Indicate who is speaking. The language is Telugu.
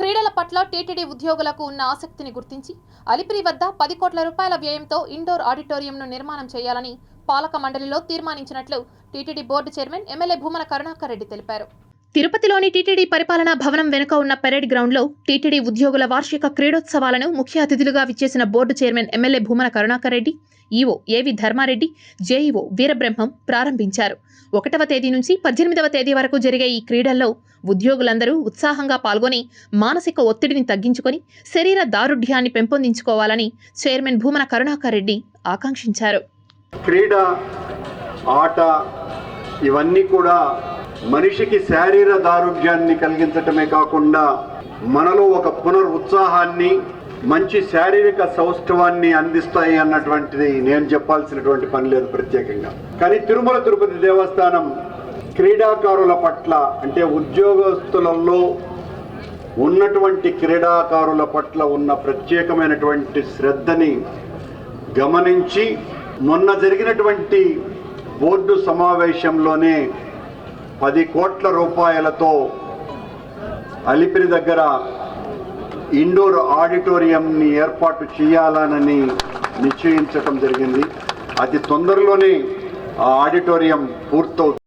Speaker 1: క్రీడల పట్ల టీటీడీ ఉద్యోగులకు ఉన్న ఆసక్తిని గుర్తించి అలిపిరి వద్ద పది కోట్ల రూపాయల వ్యయంతో ఇండోర్ ఆడిటోరియంను నిర్మాణం చేయాలని పాలక మండలిలో తీర్మానించినట్లు TTD board chairman MLA Bhumana Karunakar Reddy తెలిపారు. తిరుపతిలోని టీటీడీ పరిపాలనా భవనం వెనుక ఉన్న పెరేడ్ గ్రౌండ్లో టీటీడీ ఉద్యోగుల వార్షిక క్రీడోత్సవాలను ముఖ్య అతిథులుగా విచ్చేసిన board chairman MLA Bhumana Karunakar Reddy EO AV Dharmareddy JEO Veerabrahmam ప్రారంభించారు. ఒకటవ తేదీ నుంచి పద్దెనిమిదవ తేదీ వరకు జరిగే ఈ క్రీడల్లో ఉద్యోగులందరూ ఉత్సాహంగా పాల్గొని మానసిక ఒత్తిడిని తగ్గించుకొని శరీర దారుఢ్యాన్ని పెంపొందించుకోవాలని చైర్మన్ భూమన కరుణాకర్ రెడ్డి ఆకాంక్షించారు.
Speaker 2: క్రీడ ఆట ఇవన్నీ కూడా మనిషికి శారీర దారుఢ్యాన్ని కలిగించటమే కాకుండా మనలో ఒక పునరుత్సాహాన్ని మంచి శారీరక సౌష్ఠవాన్ని అందిస్తాయి అన్నటువంటిది నేను చెప్పాల్సినటువంటి పని లేదు ప్రత్యేకంగా. కానీ తిరుమల తిరుపతి దేవస్థానం క్రీడాకారుల పట్ల అంటే ఉద్యోగస్తులలో ఉన్నటువంటి క్రీడాకారుల పట్ల ఉన్న ప్రత్యేకమైనటువంటి శ్రద్ధని గమనించి మొన్న జరిగినటువంటి బోర్డు సమావేశంలోనే పది కోట్ల రూపాయలతో అలిపిరి దగ్గర ఇండోర్ ఆడిటోరియంని ఏర్పాటు చేయాలనని నిశ్చయించటం జరిగింది. అతి తొందరలోనే ఆ ఆడిటోరియం పూర్తవుతుంది.